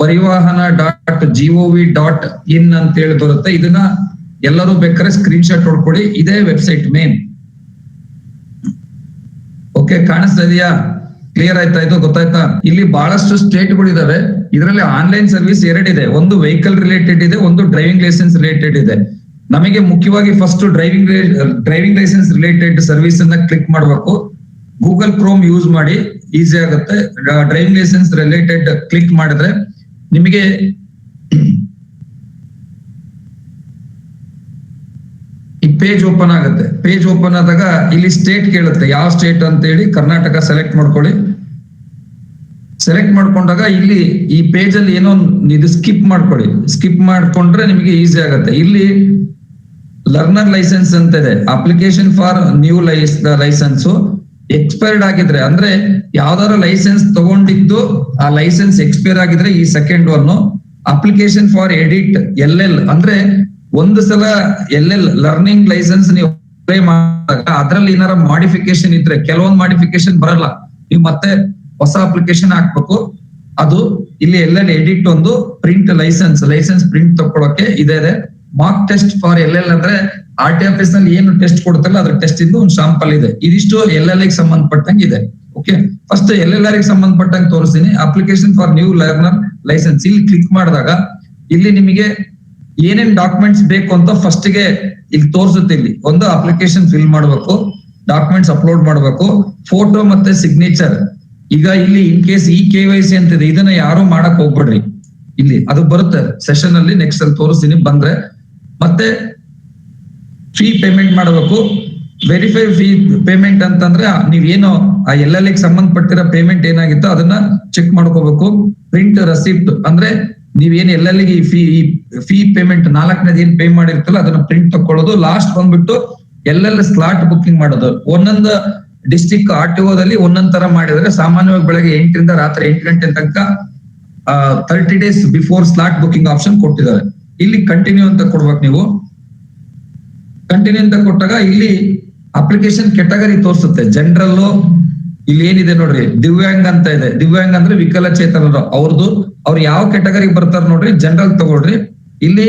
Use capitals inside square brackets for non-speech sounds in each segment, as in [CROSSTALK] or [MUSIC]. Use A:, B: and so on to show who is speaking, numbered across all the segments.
A: Parivahan dot gov dot in ಅಂತ ಹೇಳಿ ಬರುತ್ತೆ. ಇದನ್ನ ಎಲ್ಲರೂ ಬೇಕಾದ್ರೆ ಸ್ಕ್ರೀನ್ ಶಾಟ್ ನೋಡ್ಕೊಳ್ಳಿ ಇದೇ ವೆಬ್ಸೈಟ್ ಮೇನ್ ಓಕೆ ಕಾಣಿಸ್ತಾ ಇದೆಯಾ? ಕ್ಲಿಯರ್ ಆಯ್ತಾ ಇದು? ಗೊತ್ತಾಯ್ತಾ? ಇಲ್ಲಿ ಬಹಳಷ್ಟು ಸ್ಟೇಟ್ಗಳು ಇದಾವೆ. ಇದರಲ್ಲಿ ಆನ್ಲೈನ್ ಸರ್ವಿಸ್ ಎರಡಿದೆ ಒಂದು ವೆಹಿಕಲ್ ರಿಲೇಟೆಡ್ ಇದೆ, ಒಂದು ಡ್ರೈವಿಂಗ್ ಲೈಸೆನ್ಸ್ ರಿಲೇಟೆಡ್ ಇದೆ. ನಮಗೆ ಮುಖ್ಯವಾಗಿ first driving driving licence related service ಅನ್ನ ಕ್ಲಿಕ್ ಮಾಡಬೇಕು. ಗೂಗಲ್ ಕ್ರೋಮ್ ಯೂಸ್ ಮಾಡಿ ಈಸಿ ಆಗುತ್ತೆ. ಡ್ರೈವಿಂಗ್ ಲೈಸೆನ್ಸ್ ರಿಲೇಟೆಡ್ ಕ್ಲಿಕ್ ಮಾಡಿದ್ರೆ ನಿಮಗೆ ಈ ಪೇಜ್ ಓಪನ್ ಆಗುತ್ತೆ. ಪೇಜ್ ಓಪನ್ ಆದಾಗ ಇಲ್ಲಿ ಸ್ಟೇಟ್ ಕೇಳುತ್ತೆ. ಯಾವ ಸ್ಟೇಟ್ ಅಂತ ಹೇಳಿ ಕರ್ನಾಟಕ ಸೆಲೆಕ್ಟ್ ಮಾಡ್ಕೊಳ್ಳಿ. ಸೆಲೆಕ್ಟ್ ಮಾಡ್ಕೊಂಡಾಗ ಇಲ್ಲಿ ಈ ಪೇಜ್ ಅಲ್ಲಿ ಏನೋ ಇದು ಸ್ಕಿಪ್ ಮಾಡ್ಕೊಳ್ಳಿ. ಸ್ಕಿಪ್ ಮಾಡ್ಕೊಂಡ್ರೆ ನಿಮಗೆ ಈಸಿ ಆಗುತ್ತೆ. ಇಲ್ಲಿ ಲರ್ನರ್ ಲೈಸೆನ್ಸ್ ಅಂತ ಇದೆ application for new lice licence expired ಆಗಿದ್ರೆ, ಅಂದ್ರೆ ಯಾವ್ದಾದ್ರು ಲೈಸೆನ್ಸ್ ತಗೊಂಡಿದ್ದು, ಆ ಲೈಸೆನ್ಸ್ ಎಕ್ಸ್ಪೈರ್ ಆಗಿದ್ರೆ ಈ second one application for edit L L ಅಂದ್ರೆ ಒಂದು ಸಲ ಎಲ್ ಎಲ್ ಲರ್ನಿಂಗ್ ಲೈಸೆನ್ಸ್ ನೀವು ಅಪ್ಲೈ ಮಾಡಿದಾಗ ಅದ್ರಲ್ಲಿ ಏನಾರ ಮಾಡಿಫಿಕೇಶನ್ ಇದ್ರೆ, ಕೆಲವೊಂದು ಮಾಡಿಫಿಕೇಶನ್ ಬರಲ್ಲ. ನೀವು ಮತ್ತೆ ಹೊಸ ಅಪ್ಲಿಕೇಶನ್ ಹಾಕ್ಬೇಕು. ಅದು ಇಲ್ಲಿ ಎಲ್ ಎಲ್ ಎಡಿಟ್ ಒಂದು ಪ್ರಿಂಟ್ ಲೈಸೆನ್ಸ್ ಲೈಸೆನ್ಸ್ ಪ್ರಿಂಟ್ ತಗೊಳಕ್ಕೆ ಇದೆ. ಇದೆ ಮಾರ್ಕ್ ಟೆಸ್ಟ್ ಫಾರ್ ಎಲ್ ಅಂದ್ರೆ ಆರ್ ಟಿ ಆಫೀಸ್ನಲ್ಲಿ ಏನು ಟೆಸ್ಟ್ ಕೊಡ್ತಾರಲ್ಲ ಅದ್ರ ಟೆಸ್ಟ್ ಇಂದ ಒಂದು ಶಾಂಪಲ್ ಇದೆ. ಇದಿಷ್ಟು ಎಲ್ ಎಲ್ಗೆ ಸಂಬಂಧಪಟ್ಟಂಗೆ ಇದೆ. ಓಕೆ ಫಸ್ಟ್ ಎಲ್ ಎಲ್ ಆರ್ಗೆ ಸಂಬಂಧಪಟ್ಟಂಗೆ ತೋರಿಸ್ತೀನಿ. Application for new learner licence ಇಲ್ಲಿ ಕ್ಲಿಕ್ ಮಾಡಿದಾಗ ಇಲ್ಲಿ ನಿಮಗೆ ಏನೇನ್ ಡಾಕ್ಯುಮೆಂಟ್ಸ್ ಬೇಕು ಅಂತ ಫಸ್ಟ್ಗೆ ಇಲ್ಲಿ ತೋರಿಸುತ್ತೆ ಇಲ್ಲಿ. ಒಂದು ಅಪ್ಲಿಕೇಶನ್ ಫಿಲ್ ಮಾಡಬೇಕು ಡಾಕ್ಯುಮೆಂಟ್ಸ್ ಅಪ್ಲೋಡ್ ಮಾಡಬೇಕು ಫೋಟೋ ಮತ್ತೆ ಸಿಗ್ನೇಚರ್ ಈಗ ಇಲ್ಲಿ ಇನ್ ಕೇಸ್ ಈ ಕೆ ವೈ ಸಿ ಅಂತಿದೆ ಇದನ್ನ ಯಾರು ಮಾಡಕ್ ಹೋಗ್ಬೇಡ್ರಿ. ಇಲ್ಲಿ ಅದು ಬರುತ್ತೆ. ಸೆಷನ್ ಅಲ್ಲಿ ನೆಕ್ಸ್ಟ್ ಅಲ್ಲಿ ತೋರಿಸ್ತೀನಿ. ಬಂದ್ರೆ ಮತ್ತೆ ಫೀ ಪೇಮೆಂಟ್ ಮಾಡಬೇಕು. ವೆರಿಫೈ ಫೀ ಪೇಮೆಂಟ್ ಅಂತಂದ್ರೆ ನೀವೇನು, ಆ ಎಲ್ ಎಲ್ ಸಂಬಂಧಪಟ್ಟಿರೋ ಪೇಮೆಂಟ್ ಏನಾಗಿತ್ತು ಅದನ್ನ ಚೆಕ್ ಮಾಡ್ಕೋಬೇಕು. ಪ್ರಿಂಟ್ ರಸೀಪ್ಟ್ ಅಂದ್ರೆ ನೀವೇನ್ L L fee fee payment ನಾಲ್ಕನೇದು ಏನ್ ಪೇ ಮಾಡಿರ್ತಲ್ಲ ಅದನ್ನ ಪ್ರಿಂಟ್ ತಕೊಳ್ಳೋದು ಲಾಸ್ಟ್ ಬಂದ್ಬಿಟ್ಟು ಎಲ್ಲೆಲ್ಲ ಸ್ಲಾಟ್ ಬುಕ್ಕಿಂಗ್ ಮಾಡೋದು. ಒಂದೊಂದು ಡಿಸ್ಟಿಕ್ ಆರ್ ಟಿ ಓದಲ್ಲಿ ಒಂದೊಂದ್ ತರ ಮಾಡಿದ್ರೆ, ಸಾಮಾನ್ಯವಾಗಿ ಬೆಳಗ್ಗೆ ಎಂಟರಿಂದ ರಾತ್ರಿ ಎಂಟು ಗಂಟೆ ತನಕ thirty days before slot booking option ಕೊಟ್ಟಿದ್ದಾರೆ. ಇಲ್ಲಿ ಕಂಟಿನ್ಯೂ ಅಂತ ಕೊಡ್ಬೇಕು ನೀವು. ಕಂಟಿನ್ಯೂ ಅಂತ ಕೊಟ್ಟಾಗ ಇಲ್ಲಿ ಅಪ್ಲಿಕೇಶನ್ ಕೆಟಗರಿ ತೋರಿಸುತ್ತೆ. ಜನರಲ್ ಇಲ್ಲಿ ಏನಿದೆ ನೋಡ್ರಿ, ದಿವ್ಯಾಂಗ್ ಅಂತ ಇದೆ. ದಿವ್ಯಾಂಗ್ ಅಂದ್ರೆ ವಿಕಲಚೇತನರು. ಅವ್ರದ್ದು ಅವ್ರು ಯಾವ ಕೆಟಗರಿ ಬರ್ತಾರ ನೋಡ್ರಿ ಜನರಲ್ ತಗೊಳ್ರಿ. ಇಲ್ಲಿ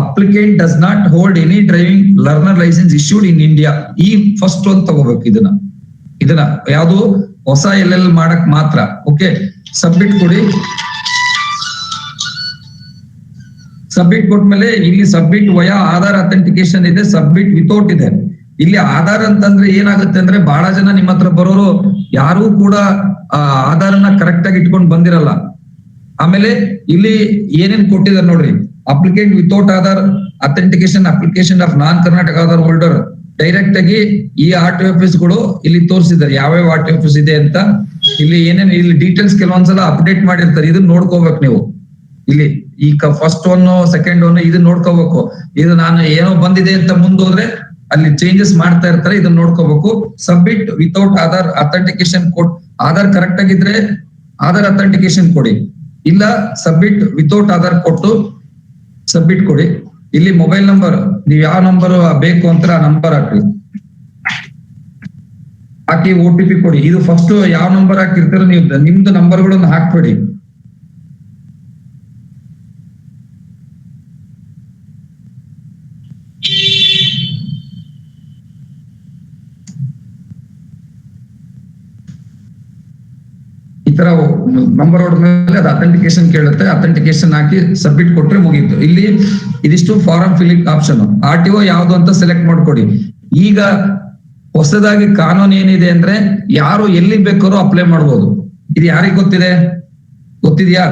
A: applicant does not hold any driving learner licence issued in India ಈ ಫಸ್ಟ್ ಒಂದು ತಗೋಬೇಕು ಇದನ್ನ. ಇದನ್ನ ಯಾವುದು? ಹೊಸ ಎಲ್ ಎಲ್ ಮಾಡಕ್ ಮಾತ್ರ. ಓಕೆ ಸಬ್ಮಿಟ್ ಕೊಡಿ. ಸಬ್ಮಿಟ್ ಕೊಟ್ಮೇಲೆ ಇಲ್ಲಿ ಸಬ್ಮಿಟ್ ವಯಾ ಆಧಾರ್ ಅಥೆಂಟಿಕೇಶನ್ ಇದೆ ಸಬ್ಮಿಟ್ ವಿತೌಟ್ ಇದೆ. ಇಲ್ಲಿ ಆಧಾರ್ ಅಂತಂದ್ರೆ ಏನಾಗುತ್ತೆ ಅಂದ್ರೆ ಬಹಳ ಜನ ನಿಮ್ಮ ಹತ್ರ ಬರೋರು ಯಾರು ಕೂಡ ಆಧಾರ್ ಆಧಾರನ ಕರೆಕ್ಟ್ ಆಗಿ ಇಟ್ಕೊಂಡು ಬಂದಿರಲ್ಲ. ಆಮೇಲೆ ಇಲ್ಲಿ ಏನೇನ್ ಕೊಟ್ಟಿದ್ದಾರೆ ನೋಡ್ರಿ. Applicant without Aadhaar authentication application of non Karnataka Aadhaar holder direct ಆಗಿ ಈ ಆರ್ ಟಿ ಆಫೀಸ್ಗಳು ಇಲ್ಲಿ ತೋರಿಸಿದ್ದಾರೆ. ಯಾವ್ಯಾವ ಆರ್ ಟಿ ಆಫೀಸ್ ಇದೆ ಅಂತ. ಇಲ್ಲಿ ಏನೇನು, ಇಲ್ಲಿ ಡೀಟೇಲ್ಸ್ ಕೆಲವೊಂದ್ಸಲ ಅಪ್ಡೇಟ್ ಮಾಡಿರ್ತಾರೆ. ಇದನ್ನ ನೋಡ್ಕೋಬೇಕು ನೀವು. ಇಲ್ಲಿ ಈ ಫಸ್ಟ್ ಒನ್ ಸೆಕೆಂಡ್ ಒನ್ ಇದನ್ನ ನೋಡ್ಕೋಬೇಕು. ಇದು ನಾನು ಏನೋ ಬಂದಿದೆ ಅಂತ ಮುಂದೋದ್ರೆ ಅಲ್ಲಿ ಚೇಂಜಸ್ ಮಾಡ್ತಾ ಇರ್ತಾರೆ ಇದನ್ನ ನೋಡ್ಕೋಬೇಕು. Submit without Aadhaar authentication code Aadhaar correct ಆಗಿದ್ರೆ ಆಧಾರ್ ಅಥೆಂಟಿಕೇಶನ್ ಕೊಡಿ. ಇಲ್ಲ ಸಬ್ಮಿಟ್ ವಿತೌಟ್ ಆಧಾರ್ ಕೊಟ್ಟು ಸಬ್ಮಿಟ್ ಕೊಡಿ. ಇಲ್ಲಿ ಮೊಬೈಲ್ ನಂಬರ್ ನೀವ್ ಯಾವ ನಂಬರ್ ಬೇಕು ಅಂತ ಆ ನಂಬರ್ ಹಾಕಿ ಹಾಕಿ ಓ ಟಿ ಪಿ ಕೊಡಿ. ಇದು ಫಸ್ಟ್ ಯಾವ ನಂಬರ್ ಹಾಕಿರ್ತೀರೋ ನೀವು ನಿಮ್ದು ನಂಬರ್ಗಳನ್ನ ಹಾಕ್ಬೇಡಿ ಈ ತರ ನಂಬರ್ ಹೊಡೆದ್ಮೇಲೆ ಅದು ಅಥೆಂಟಿಕೇಶನ್ ಕೇಳುತ್ತೆ ಅಥೆಂಟಿಕೇಶನ್ ಹಾಕಿ ಸಬ್ಮಿಟ್ ಕೊಟ್ರೆ ಮುಗೀತು. ಇಲ್ಲಿ ಇದಿಷ್ಟು form filling option R T O ಯಾವ್ದು ಅಂತ ಸೆಲೆಕ್ಟ್ ಮಾಡ್ಕೊಡಿ. ಈಗ ಹೊಸದಾಗಿ ಕಾನೂನು ಏನಿದೆ ಅಂದ್ರೆ ಯಾರು ಎಲ್ಲಿ ಬೇಕಾದ್ರೂ ಅಪ್ಲೈ ಮಾಡ್ಬೋದು. ಇದು ಯಾರಿಗೆ ಗೊತ್ತಿದೆ? ಗೊತ್ತಿದ್ಯಾ?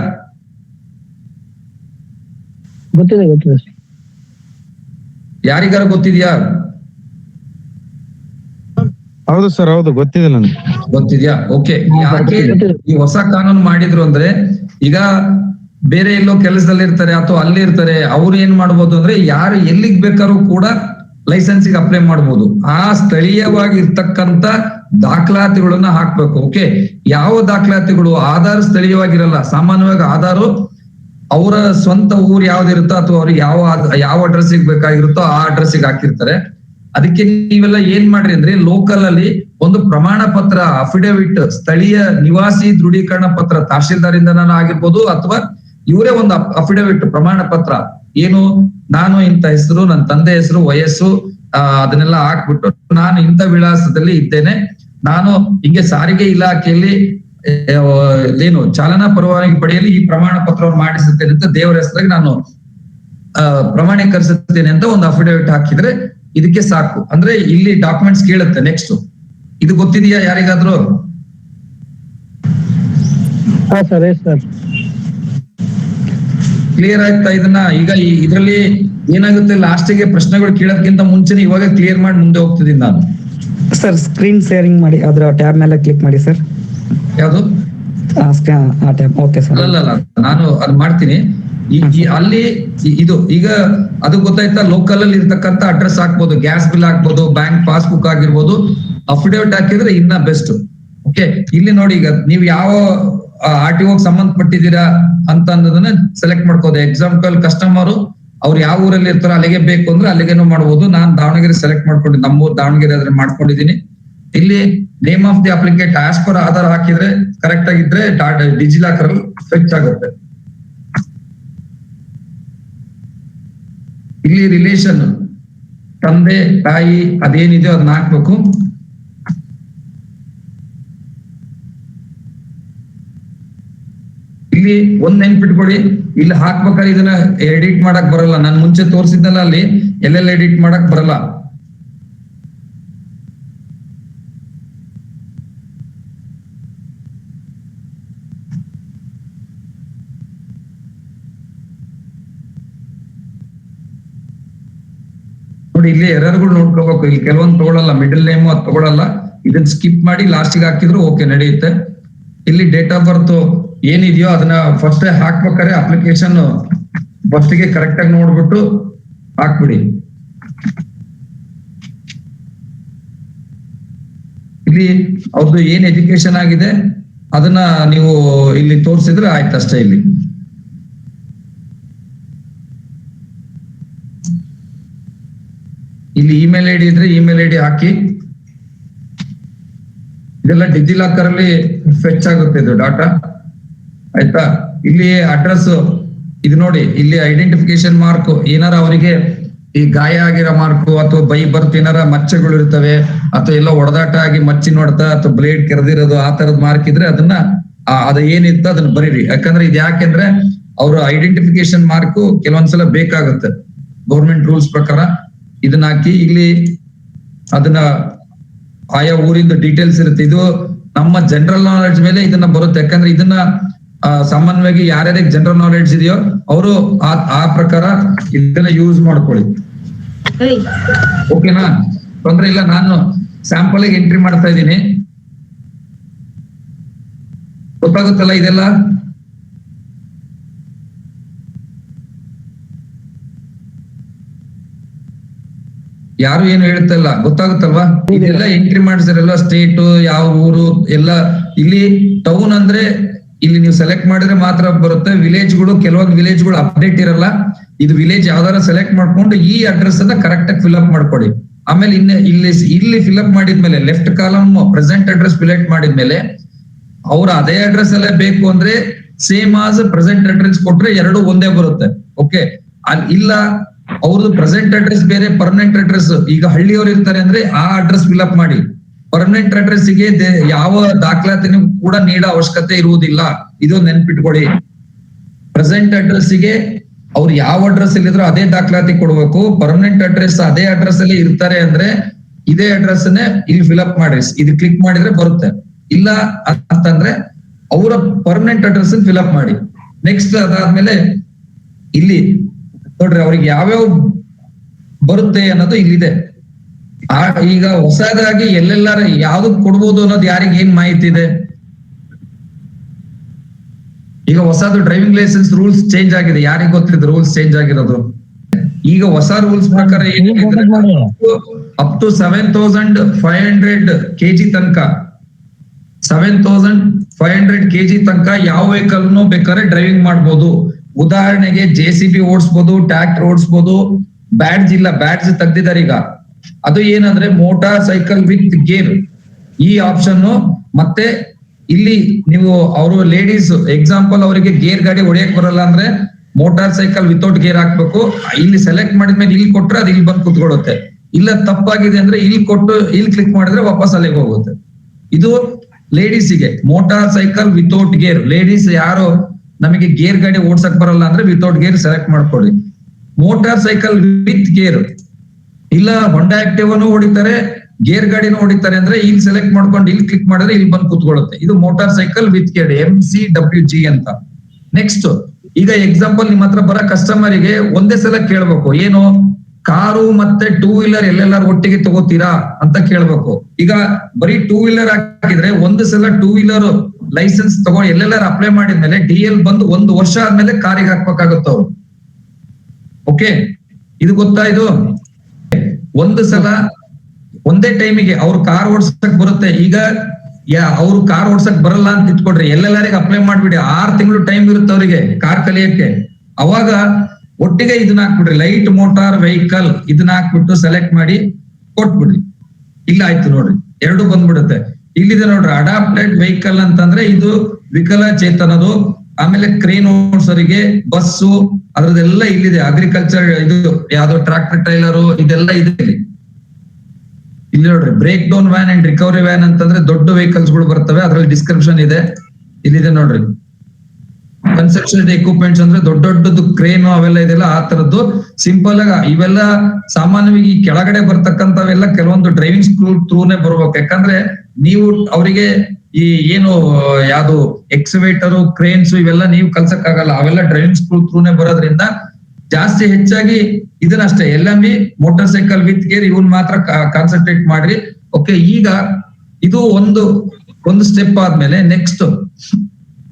B: ಗೊತ್ತಿದೆ ಗೊತ್ತಿದೆ.
A: ಯಾರಿಗಾರ ಗೊತ್ತಿದ್ಯಾ?
C: ಹೌದು ಸರ್ ಹೌದು ಗೊತ್ತಿದೆ ನನಗೆ
A: ಗೊತ್ತಿದ್ಯಾ? ಓಕೆ ಯಾಕೆ ಈ ಹೊಸ ಕಾನೂನು ಮಾಡಿದ್ರು ಅಂದ್ರೆ ಈಗ ಬೇರೆ ಎಲ್ಲೋ ಕೆಲಸದಲ್ಲಿ ಇರ್ತಾರೆ ಅಥವಾ ಅಲ್ಲಿ ಇರ್ತಾರೆ ಅವ್ರು ಏನ್ ಮಾಡ್ಬೋದು ಅಂದ್ರೆ ಯಾರು ಎಲ್ಲಿಗ್ ಬೇಕಾದ್ರೂ ಕೂಡ ಲೈಸೆನ್ಸಿಗೆ ಅಪ್ಲೈ ಮಾಡ್ಬೋದು. ಆ ಸ್ಥಳೀಯವಾಗಿ ಇರ್ತಕ್ಕಂತ ದಾಖಲಾತಿಗಳನ್ನ ಹಾಕ್ಬೇಕು. ಓಕೆ ಯಾವ ದಾಖಲಾತಿಗಳು? ಆಧಾರ್ ಸ್ಥಳೀಯವಾಗಿರಲ್ಲ. ಸಾಮಾನ್ಯವಾಗಿ ಆಧಾರ್ ಅವರ ಸ್ವಂತ ಊರ್ ಯಾವ್ದಿರುತ್ತೋ ಅಥವಾ ಅವ್ರಿಗೆ ಯಾವ ಯಾವ ಅಡ್ರೆಸ್ಸಿಗೆ ಬೇಕಾಗಿರುತ್ತೋ ಆ ಅಡ್ರೆಸ್ಸಿಗೆ ಹಾಕಿರ್ತಾರೆ. ಅದಕ್ಕೆ ನೀವೆಲ್ಲ ಏನ್ ಮಾಡ್ರಿ ಅಂದ್ರೆ ಲೋಕಲ್ ಅಲ್ಲಿ ಒಂದು ಪ್ರಮಾಣ ಪತ್ರ ಅಫಿಡವಿಟ್ ಸ್ಥಳೀಯ ನಿವಾಸಿ ದೃಢೀಕರಣ ಪತ್ರ ತಹಶೀಲ್ದಾರ್ ನಾನು ಆಗಿರ್ಬೋದು ಅಥವಾ ಇವರೇ ಒಂದು ಅಫಿಡವಿಟ್ ಪ್ರಮಾಣ ಪತ್ರ, ಏನು ನಾನು ಇಂಥ ಹೆಸರು, ನನ್ನ ತಂದೆ ಹೆಸರು, ವಯಸ್ಸು ಅದನ್ನೆಲ್ಲ ಹಾಕ್ಬಿಟ್ಟು ನಾನು ಇಂಥ ವಿಳಾಸದಲ್ಲಿ ಇದ್ದೇನೆ. ನಾನು ಹಿಂಗೆ ಸಾರಿಗೆ ಇಲಾಖೆಯಲ್ಲಿ ಏನು ಚಾಲನಾ ಪರವಾನಗಿ ಪಡೆಯಲು ಈ ಪ್ರಮಾಣ ಪತ್ರವನ್ನು ಮಾಡಿಸುತ್ತೇನೆ ಅಂತ ದೇವರ ಹೆಸರಾಗಿ ನಾನು ಪ್ರಮಾಣೀಕರಿಸುತ್ತೇನೆ ಅಂತ ಒಂದು ಅಫಿಡವಿಟ್ ಹಾಕಿದ್ರೆ ಇದಕ್ಕೆ ಸಾಕು. ಅಂದ್ರೆ ಇಲ್ಲಿ ಡಾಕ್ಯುಮೆಂಟ್ಸ್ ಕೇಳುತ್ತೆ ನೆಕ್ಸ್ಟ್ ಇದು ಗೊತ್ತಿದೆಯಾ ಯಾರಿಗಾದ್ರೂ?
B: ಹಾ ಸರ್ ಎಸ್ ಸರ್
A: ಕ್ಲಿಯರ್ ಆಯ್ತಾ ಇದನ್ನ? ಈಗ ಇದರಲ್ಲಿ ಏನಾಗುತ್ತೆ? ಲಾಸ್ಟಿಗೆ ಪ್ರಶ್ನೆಗಳು ಕೇಳೋದಕ್ಕಿಂತ ಮುಂಚೆನೆ ಇವಾಗ ಕ್ಲಿಯರ್ ಮಾಡಿ ಮುಂದೆ ಹೋಗ್ತಿದ್ದೀನಿ ನಾನು.
D: ಸರ್ ಸ್ಕ್ರೀನ್ ಶೇರಿಂಗ್ ಮಾಡಿ ಅದರ ಟ್ಯಾಬ್ ಮೇಲೆ ಕ್ಲಿಕ್ ಮಾಡಿ ಸರ್
A: ಯಾವುದು?
D: ಆ ಟ್ಯಾಬ್ ಓಕೆ ಸರ್
A: ಅಲ್ಲ ಅಲ್ಲ ನಾನು ಅದು ಮಾಡ್ತೀನಿ. ಅಲ್ಲಿ ಇದು ಈಗ ಅದು ಗೊತ್ತಾಯ್ತಾ ಲೋಕಲ್ ಅಲ್ಲಿ ಇರ್ತಕ್ಕಂತ ಅಡ್ರೆಸ್ ಹಾಕ್ಬೋದು ಗ್ಯಾಸ್ ಬಿಲ್ ಹಾಕ್ಬೋದು ಬ್ಯಾಂಕ್ ಪಾಸ್ಬುಕ್ ಆಗಿರ್ಬೋದು ಅಫಿಡೇವಿಟ್ ಹಾಕಿದ್ರೆ ಇನ್ನ ಬೆಸ್ಟ್ ಓಕೆ ಇಲ್ಲಿ ನೋಡಿ ಈಗ ನೀವು ಯಾವ ಆರ್ ಟಿ ಸಂಬಂಧಪಟ್ಟಿದ್ದೀರಾ ಅಂತ ಅನ್ನೋದನ್ನ ಸೆಲೆಕ್ಟ್ ಮಾಡ್ಕೋದು. ಎಕ್ಸಾಂಪಲ್ ಕಸ್ಟಮರ್ ಅವ್ರು ಯಾವ ಊರಲ್ಲಿ ಇರ್ತಾರೋ ಅಲ್ಲಿಗೆ ಬೇಕು ಅಂದ್ರೆ ಅಲ್ಲಿಗೇನು ಮಾಡ್ಬೋದು. ನಾನು ದಾವಣಗೆರೆ ಸೆಲೆಕ್ಟ್ ಮಾಡ್ಕೊಂಡಿದ್ದೆ ನಮ್ಮೂರ್ ದಾವಣಗೆರೆ ಆದ್ರೆ ಮಾಡ್ಕೊಂಡಿದ್ದೀನಿ. ಇಲ್ಲಿ name of the applicant as per Aadhaar ಹಾಕಿದ್ರೆ ಕರೆಕ್ಟ್ ಆಗಿದ್ರೆ ಡಿಜಿಲಾಕರ್ ಅಲ್ಲಿ ಫೆಚ್ ಆಗುತ್ತೆ. ಇಲ್ಲಿ ರಿಲೇಷನ್ ತಂದೆ, ತಾಯಿ ಅದೇನಿದೆಯೋ ಅದನ್ನ ಹಾಕ್ಬೇಕು? ಇಲ್ಲಿ ಒಂದ್ ನೆನ್ಪಿಟ್ಕೊಳ್ಳಿ. ಇಲ್ಲಿ ಹಾಕ್ಬೇಕಾದ್ರೆ ಇದನ್ನ ಎಡಿಟ್ ಮಾಡಕ್ ಬರಲ್ಲ. ನಾನು ಮುಂಚೆ ತೋರಿಸಿದ್ದಲ್ಲ ಅಲ್ಲಿ, ಎಲ್ಲೆಲ್ಲ ಎಡಿಟ್ ಮಾಡಕ್ ಬರಲ್ಲ. ನೋಡಿ ಇಲ್ಲಿ ಎರರ್ಗಳು ನೋಡ್ಕೋಬೇಕು. ಇಲ್ಲಿ ಕೆಲವೊಂದು ತಗೊಳಲ್ಲ ಮಿಡಲ್ ನೇಮ್ ಅದು ತಗೊಳಲ್ಲ. ಇದನ್ನ ಸ್ಕಿಪ್ ಮಾಡಿ ಲಾಸ್ಟಿಗೆ ಹಾಕಿದ್ರು ಓಕೆ ನಡೆಯುತ್ತೆ. ಇಲ್ಲಿ ಡೇಟ್ ಆಫ್ ಬರ್ತ್ ಏನಿದೆಯೋ ಅದನ್ನ ಫಸ್ಟ್ ಹಾಕ್ಬೇಕಾರೆ ಅಪ್ಲಿಕೇಶನ್ ಫಸ್ಟ್ಗೆ ಕರೆಕ್ಟ್ ಆಗಿ ನೋಡ್ಬಿಟ್ಟು ಹಾಕ್ಬಿಡಿ. ಇಲ್ಲಿ ಅವ್ರದ್ದು ಏನ್ ಎಜುಕೇಶನ್ ಆಗಿದೆ, ಅದನ್ನ ನೀವು ಇಲ್ಲಿ ತೋರಿಸಿದ್ರೆ ಆಯ್ತಷ್ಟೇ ಇಲ್ಲಿ. ಇಲ್ಲಿ ಇಮೇಲ್ ಐಡಿ ಇದ್ರೆ ಇಮೇಲ್ ಐಡಿ ಹಾಕಿ. ಇದೆಲ್ಲ ಡಿಜಿಲಾಕರ್ ಅಲ್ಲಿ ಫೆಚ್ ಆಗುತ್ತೆ ಇದು ಡಾಟಾ ಆಯ್ತಾ? ಇಲ್ಲಿ ಅಡ್ರೆಸ್ ಇದು ನೋಡಿ, ಇಲ್ಲಿ ಐಡೆಂಟಿಫಿಕೇಶನ್ ಮಾರ್ಕ್ ಏನಾರ ಅವರಿಗೆ ಈ ಗಾಯ ಆಗಿರೋ ಮಾರ್ಕು ಅಥವಾ ಬೈ ಬರ್ತ್ ಏನಾರ ಮಚ್ಚೆಗಳು ಇರ್ತವೆ, ಅಥವಾ ಎಲ್ಲ ಒಡದಾಟ ಆಗಿ ಮಚ್ಚಿ ನೋಡ್ತಾ, ಅಥವಾ ಬ್ಲೇಡ್ ಕೆರೆದಿರೋದು, ಆ ತರದ್ ಮಾರ್ಕ್ ಇದ್ರೆ ಅದನ್ನ ಅದ ಅದು ಏನಿತ್ತು ಅದನ್ನ ಬರೀರಿ. ಯಾಕಂದ್ರೆ ಇದು ಯಾಕೆಂದ್ರೆ ಅವ್ರ ಐಡೆಂಟಿಫಿಕೇಶನ್ ಮಾರ್ಕ್ ಕೆಲವೊಂದ್ಸಲ ಬೇಕಾಗುತ್ತೆ. ಗೌರ್ಮೆಂಟ್ ರೂಲ್ಸ್ ಪ್ರಕಾರ. ಇದನ್ನ ಹಾಕಿ ಇಲ್ಲಿ ಅದನ್ನ ಆಯಾ ಊರಿಂದ ಡೀಟೇಲ್ಸ್ ಇರುತ್ತೆ. ಇದು ನಮ್ಮ ಜನರಲ್ ನಾಲೆಡ್ಜ್ ಮೇಲೆ ಇದನ್ನ ಬರುತ್ತೆ. ಯಾಕಂದ್ರೆ ಇದನ್ನ ಸಾಮಾನ್ಯವಾಗಿ ಯಾರ್ಯಾರಿಗೆ ಜನರಲ್ ನಾಲೆಡ್ಜ್ ಇದೆಯೋ ಅವರು ಆ ಆ ಪ್ರಕಾರ ಇದನ್ನ ಯೂಸ್ ಮಾಡ್ಕೊಳ್ಳಿ. ಓಕೆನಾ ತೊಂದ್ರೆ ಇಲ್ಲ ನಾನು ಸ್ಯಾಂಪಲ್ ಎಂಟ್ರಿ ಮಾಡ್ತಾ ಇದ್ದೀನಿ. ಗೊತ್ತಾಗುತ್ತಲ್ಲ ಇದೆಲ್ಲ? ಯಾರು ಏನು ಹೇಳ್ತಲ್ಲ ಗೊತ್ತಾಗುತ್ತಲ್ವಾ? ಇದೆಲ್ಲ ಎಂಟ್ರಿ ಮಾಡಿಸಿರಲ್ಲ ಸ್ಟೇಟ್ ಯಾವ ಊರು, ಎಲ್ಲ? ಇಲ್ಲಿ ಟೌನ್ ಅಂದ್ರೆ ಇಲ್ಲಿ ನೀವು ಸೆಲೆಕ್ಟ್ ಮಾಡಿದ್ರೆ ಮಾತ್ರ ಬರುತ್ತೆ. ವಿಲೇಜ್ಗಳು ಕೆಲವೊಂದು ವಿಲೇಜ್ಗಳು ಅಪ್ಡೇಟ್ ಇರಲ್ಲ. ಇದು ವಿಲೇಜ್ ಯಾವ್ದಾರ ಸೆಲೆಕ್ಟ್ ಮಾಡ್ಕೊಂಡು ಈ ಅಡ್ರೆಸ್ ಅನ್ನ ಕರೆಕ್ಟ್ ಆಗಿ ಫಿಲ್ ಅಪ್ ಮಾಡ್ಕೊಡಿ ಆಮೇಲೆ ಇನ್ನ ಇಲ್ಲಿ ಇಲ್ಲಿ ಫಿಲ್ ಅಪ್ ಮಾಡಿದ್ಮೇಲೆ ಲೆಫ್ಟ್ ಕಾಲಮ್ ಪ್ರೆಸೆಂಟ್ ಅಡ್ರೆಸ್ ಫಿಲೆಕ್ಟ್ ಮಾಡಿದ್ಮೇಲೆ, ಅವ್ರ ಅದೇ ಅಡ್ರೆಸ್ ಅಲ್ಲೇ ಬೇಕು ಅಂದ್ರೆ ಸೇಮ್ ಆಸ್ ಪ್ರೆಸೆಂಟ್ ಅಡ್ರೆಸ್ ಕೊಟ್ರೆ ಎರಡು ಒಂದೇ ಬರುತ್ತೆ. ಓಕೆ ಇಲ್ಲ ಅವ್ರದ್ದು ಪ್ರೆಸೆಂಟ್ ಅಡ್ರೆಸ್ ಬೇರೆ ಪರ್ಮನೆಂಟ್ ಅಡ್ರೆಸ್ ಈಗ ಹಳ್ಳಿಯವ್ರು ಇರ್ತಾರೆ ಅಂದ್ರೆ ಆ ಅಡ್ರೆಸ್ ಫಿಲ್ ಅಪ್ ಮಾಡಿ. ಪರ್ಮನೆಂಟ್ ಅಡ್ರೆಸ್ಗೆ ಯಾವ ದಾಖಲಾತಿನೂ ಕೂಡ ನೀಡೋ ಅವಶ್ಯಕತೆ ಇರುವುದಿಲ್ಲ. ಇದು ನೆನ್ಪಿಟ್ಕೊಳ್ಳಿ. ಪ್ರೆಸೆಂಟ್ ಅಡ್ರೆಸ್ಗೆ ಅವ್ರು ಯಾವ ಅಡ್ರೆಸ್ ಇದ್ರೂ ಅದೇ ದಾಖಲಾತಿ ಕೊಡ್ಬೇಕು. ಪರ್ಮನೆಂಟ್ ಅಡ್ರೆಸ್ ಅದೇ ಅಡ್ರೆಸ್ ಅಲ್ಲಿ ಇರ್ತಾರೆ ಅಂದ್ರೆ ಇದೇ ಅಡ್ರೆಸ್ ಇಲ್ಲಿ ಫಿಲ್ ಅಪ್ ಮಾಡಿ. ಇದು ಕ್ಲಿಕ್ ಮಾಡಿದ್ರೆ ಬರುತ್ತೆ. ಇಲ್ಲ ಅಂತಂದ್ರೆ ಅವರ ಪರ್ಮನೆಂಟ್ ಅಡ್ರೆಸ್ ಫಿಲ್ ಅಪ್ ಮಾಡಿ. ನೆಕ್ಸ್ಟ್ ಅದಾದ್ಮೇಲೆ ಇಲ್ಲಿ ನೋಡ್ರಿ ಅವ್ರಿಗೆ ಯಾವ್ಯಾವ ಬರುತ್ತೆ ಅನ್ನೋದು ಇಲ್ಲಿದೆ ಆ ಈಗ ಹೊಸದಾಗಿ ಎಲ್ಲೆಲ್ಲಾರ ಯಾವ್ದಕ್ ಕೊಡ್ಬೋದು ಅನ್ನೋದು ಯಾರಿಗೆ ಏನ್ ಮಾಹಿತಿ ಇದೆ? ಈಗ ಹೊಸದು ಡ್ರೈವಿಂಗ್ ಲೈಸೆನ್ಸ್ ರೂಲ್ಸ್ ಚೇಂಜ್ ಆಗಿದೆ. ಯಾರಿಗೆ ಗೊತ್ತಿದೆ ರೂಲ್ಸ್ ಚೇಂಜ್ ಆಗಿರೋದು? ಈಗ ಹೊಸ ರೂಲ್ಸ್ ಪ್ರಕಾರ up to seven thousand five hundred kg ತನಕ. Seven thousand five hundred kg ತನಕ ಯಾವ ವೆಹಿಕಲ್ ಬೇಕಾದ್ರೆ ಡ್ರೈವಿಂಗ್ ಮಾಡ್ಬೋದು. ಉದಾಹರಣೆಗೆ ಜೆ ಸಿ ಬಿ ಓಡಿಸ್ಬೋದು, ಟ್ರ್ಯಾಕ್ಟರ್ ಓಡಿಸ್ಬೋದು, ಬ್ಯಾಡ್ಜ್ ಇಲ್ಲ, ಬ್ಯಾಡ್ಜ್ ತೆಗ್ದಿದ್ದಾರೆ ಈಗ. ಅದು ಏನಂದ್ರೆ ಮೋಟಾರ್ ಸೈಕಲ್ ವಿತ್ ಗೇರ್ ಈ ಆಪ್ಷನ್ ಮತ್ತೆ ಇಲ್ಲಿ ನೀವು ಅವರು ಲೇಡೀಸ್ ಎಕ್ಸಾಂಪಲ್ ಅವರಿಗೆ ಗೇರ್ ಗಾಡಿ ಹೊಡೆಯಕ್ ಬರಲ್ಲ ಅಂದ್ರೆ ಮೋಟಾರ್ ಸೈಕಲ್ ವಿತೌಟ್ ಗೇರ್ ಹಾಕ್ಬೇಕು. ಇಲ್ಲಿ ಸೆಲೆಕ್ಟ್ ಮಾಡಿದ್ಮೇಲೆ ಇಲ್ಲಿ ಕೊಟ್ರೆ ಅದು ಇಲ್ಲಿ ಬಂದು ಕುತ್ಕೊಳ್ಳುತ್ತೆ. ಇಲ್ಲ ತಪ್ಪಾಗಿದೆ ಅಂದ್ರೆ ಇಲ್ಲಿ ಕೊಟ್ಟು, ಇಲ್ಲಿ ಕ್ಲಿಕ್ ಮಾಡಿದ್ರೆ ವಾಪಸ್ ಅಲ್ಲಿಗೆ ಹೋಗುತ್ತೆ. ಇದು ಲೇಡೀಸಿಗೆ motor cycle without gear ladies ಯಾರು ನಮಗೆ ಗೇರ್ ಗಾಡಿ ಓಡ್ಸಕ್ ಬರಲ್ಲ ಅಂದ್ರೆ ವಿತೌಟ್ ಗೇರ್ ಸೆಲೆಕ್ಟ್ ಮಾಡ್ಕೊಳ್ಳಿ. ಮೋಟಾರ್ ಸೈಕಲ್ ವಿತ್ ಗೇರ್ ಇಲ್ಲ ಹೊಂಡಾ ಆಕ್ಟಿವ್ ಹೊಡಿತಾರೆ, ಗೇರ್ ಗಾಡಿನೂ ಹೊಡಿತಾರೆ ಅಂದ್ರೆ ಇಲ್ಲಿ ಸೆಲೆಕ್ಟ್ ಮಾಡ್ಕೊಂಡು ಇಲ್ಲಿ ಕ್ಲಿಕ್ ಮಾಡಿದ್ರೆ ಇಲ್ಲಿ ಬಂದು ಕುತ್ಕೊಳ್ಳುತ್ತೆ. ಇದು motor cycle with gear M C W G ಅಂತ. ನೆಕ್ಸ್ಟ್ ಈಗ ಎಕ್ಸಾಂಪಲ್ ನಿಮ್ಮ ಹತ್ರ ಬರೋ ಕಸ್ಟಮರಿಗೆ ಒಂದೇ ಸಲ ಕೇಳ್ಬೇಕು. ಏನು? ಕಾರು ಮತ್ತೆ ಟೂ ವೀಲರ್ ಎಲ್ಲೆಲ್ಲಾರು ಒಟ್ಟಿಗೆ ತಗೋತೀರಾ ಅಂತ ಕೇಳ್ಬೇಕು. ಈಗ ಬರೀ ಟೂ ವೀಲರ್ ಹಾಕಿದ್ರೆ ಒಂದು ಸಲ ಟೂ ವೀಲರ್ ಲೈಸೆನ್ಸ್ ತಗೊಂಡು ಎಲ್ಲೆಲ್ಲಾರು ಅಪ್ಲೈ ಮಾಡಿದ್ಮೇಲೆ ಡಿ ಎಲ್ ಬಂದು ಒಂದು ವರ್ಷ ಆದ್ಮೇಲೆ ಕಾರಿಗೆ ಹಾಕ್ಬೇಕಾಗತ್ತ ಅವ್ರು. ಓಕೆ ಇದು ಗೊತ್ತಾ ಇದು? ಒಂದು ಸಲ ಒಂದೇ ಟೈಮಿಗೆ ಅವ್ರು ಕಾರ್ ಓಡ್ಸಕ್ ಬರುತ್ತೆ. ಈಗ ಯಾ, ಅವ್ರು ಕಾರ್ ಓಡ್ಸಕ್ ಬರಲ್ಲ ಅಂತ ಇಟ್ಕೊಡ್ರಿ. ಎಲ್ಲೆಲ್ಲರಿಗೆ ಅಪ್ಲೈ ಮಾಡ್ಬಿಡಿ. ಆರ್ ತಿಂಗಳು ಟೈಮ್ ಇರುತ್ತೆ ಅವರಿಗೆ ಕಾರ್ ಕಲಿಯಕ್ಕೆ. ಅವಾಗ ಒಟ್ಟಿಗೆ ಇದನ್ನ ಹಾಕ್ಬಿಡ್ರಿ. ಲೈಟ್ ಮೋಟಾರ್ ವೆಹಿಕಲ್ ಇದನ್ನ ಹಾಕ್ಬಿಟ್ಟು ಸೆಲೆಕ್ಟ್ ಮಾಡಿ ಕೊಟ್ಬಿಡ್ರಿ. ಇಲ್ಲ, ಆಯ್ತು ನೋಡ್ರಿ. ಎರಡು ಬಂದ್ಬಿಡುತ್ತೆ. ಇಲ್ಲಿದೆ ನೋಡ್ರಿ ಅಡಾಪ್ಟೆಡ್ ವೆಹಿಕಲ್ ಅಂತಂದ್ರೆ ಇದು ವಿಕಲ ಚೇತನದು, ಆಮೇಲೆ ಕ್ರೇನ್ ಓಡ್ಸರಿಗೆ ಬಸ್ಸು, ಅದ್ರದ್ದೆಲ್ಲ ಇಲ್ಲಿದೆ. ಅಗ್ರಿಕಲ್ಚರ್ ಇದು ಯಾವ್ದೋ ಟ್ರಾಕ್ಟರ್ ಟ್ರೈಲರ್ ಇದೆಲ್ಲ ಇದೆ ಇಲ್ಲಿ. ಇಲ್ಲಿ ನೋಡ್ರಿ breakdown van and recovery van ಅಂತಂದ್ರೆ ದೊಡ್ಡ ವೆಹಿಕಲ್ಸ್ಗಳು ಬರ್ತವೆ. ಅದ್ರಲ್ಲಿ ಡಿಸ್ಕ್ರಿಪ್ಷನ್ ಇದೆ. ಇಲ್ಲಿದೆ ನೋಡ್ರಿ. ಕನ್ಸ್ಟ್ರಕ್ಷನ್ ಎಕ್ವಿಪ್ಮೆಂಟ್ಸ್ ಅಂದ್ರೆ ದೊಡ್ಡ ದೊಡ್ಡದು ಕ್ರೇನ್ ಅವೆಲ್ಲ ಇದೆಲ್ಲ ಆ ತರದ್ದು. ಸಿಂಪಲ್ ಆಗ ಇವೆಲ್ಲ ಸಾಮಾನ್ಯವಾಗಿ ಕೆಳಗಡೆ ಬರ್ತಕ್ಕಂಥವೆಲ್ಲ ಕೆಲವೊಂದು ಡ್ರೈವಿಂಗ್ ಸ್ಕೂಲ್ ಥ್ರೂನೇ ಬರ್ಬೇಕು. ಯಾಕಂದ್ರೆ ನೀವು ಅವರಿಗೆ ಈ ಏನು, ಯಾವ್ದು ಎಕ್ಸಿವೇಟರು ಕ್ರೇನ್ಸ್ ಇವೆಲ್ಲ ನೀವು ಕಲ್ಸಕ್ ಆಗಲ್ಲ ಅವೆಲ್ಲ ಡ್ರೈವಿಂಗ್ ಸ್ಕೂಲ್ ಥ್ರೂನೇ ಬರೋದ್ರಿಂದ ಜಾಸ್ತಿ ಹೆಚ್ಚಾಗಿ ಇದನ್ನಷ್ಟೇ. L M B motor cycle with gear ಇವನ್ ಮಾತ್ರ ಕಾನ್ಸಂಟ್ರೇಟ್ ಮಾಡ್ರಿ. ಓಕೆ ಈಗ ಇದು ಒಂದು ಒಂದು ಸ್ಟೆಪ್ ಆದ್ಮೇಲೆ ನೆಕ್ಸ್ಟ್